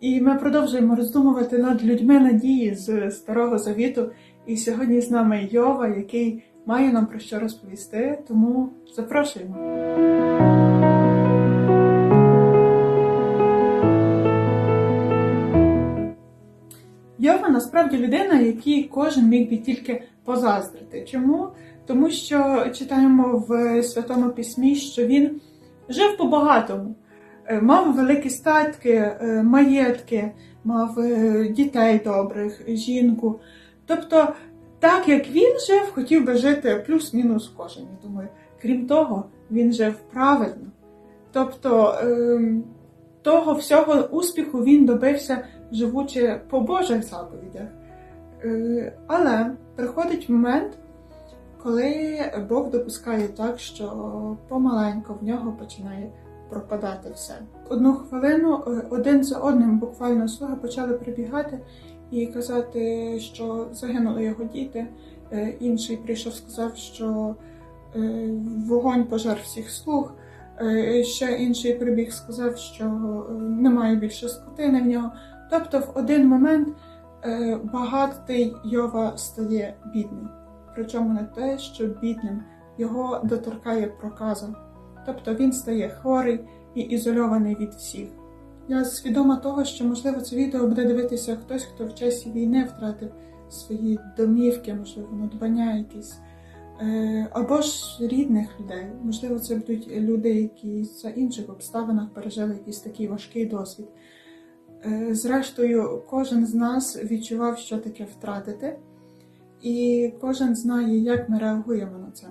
І ми продовжуємо роздумувати над людьми надії з Старого Завіту. І сьогодні з нами Йова, який має нам про що розповісти, тому запрошуємо. Йова насправді людина, якій кожен міг би тільки позаздрити. Чому? Тому що читаємо в Святому Письмі, що він жив по-багатому, мав великі статки, е, маєтки, мав е, дітей добрих, жінку. Тобто, так як він жив, хотів би жити плюс-мінус кожен. Я думаю, крім того, він жив правильно. Тобто ем, того всього успіху він добився, живучи по Божих заповідях. Е, Але приходить момент, коли Бог допускає так, що помаленько в нього починає пропадати все. Одну хвилину е, один за одним буквально слуги почали прибігати і казати, що загинули його діти. Е, Інший прийшов, сказав, що е, вогонь пожар всіх слуг. Ще інший прибіг, сказав, що немає більше скотини в нього. Тобто, в один момент багатий Йова стає бідним. Причому не те, що бідним його доторкає проказа. Тобто він стає хворий і ізольований від всіх. Я свідома того, що можливо це відео буде дивитися хтось, хто в часі війни втратив свої домівки, можливо, надбання якісь. Е, Або ж рідних людей. Можливо, це будуть люди, які за інших обставинах пережили якийсь такий важкий досвід. Е, Зрештою, кожен з нас відчував, що таке втратити, і кожен знає, як ми реагуємо на це.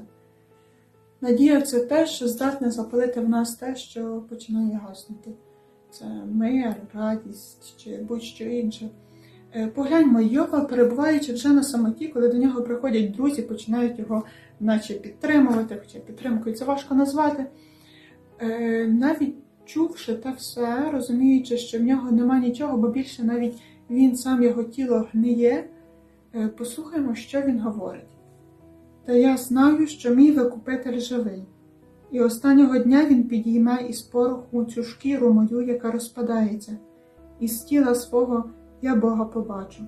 Надія це те, що здатне запалити в нас те, що починає гаснути. Це мир, радість чи будь-що інше. Е, Погляньмо, Йова, перебуваючи вже на самоті, коли до нього приходять друзі, починають його наче підтримувати, хоча підтримкою це важко назвати. Е, Навіть чувши те все, розуміючи, що в нього нема нічого, бо більше навіть він сам його тіло гниє, е, послухаймо, що він говорить. Та я знаю, що мій викупитель живий, і останнього дня він підійме із пороху цю шкіру мою, яка розпадається, і з тіла свого я Бога побачу.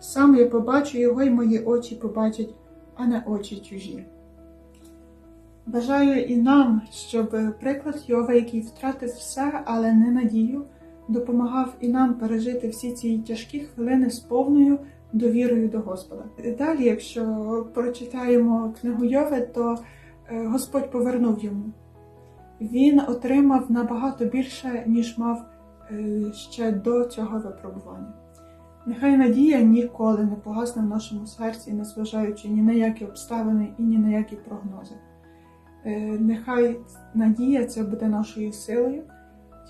Сам я побачу його, і мої очі побачать, а не очі чужі. Бажаю і нам, щоб приклад Йова, який втратив все, але не надію, допомагав і нам пережити всі ці тяжкі хвилини з повною довірою до Господа. Далі, якщо прочитаємо книгу Йови, то е, Господь повернув йому. Він отримав набагато більше, ніж мав е, ще до цього випробування. Нехай надія ніколи не погасне в нашому серці, незважаючи ні на які обставини і ні на які прогнози. Е, Нехай надія це буде нашою силою,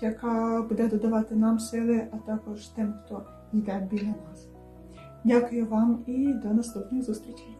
яка буде додавати нам сили, а також тим, хто йде біля нас. Дякую вам і до наступних зустрічей!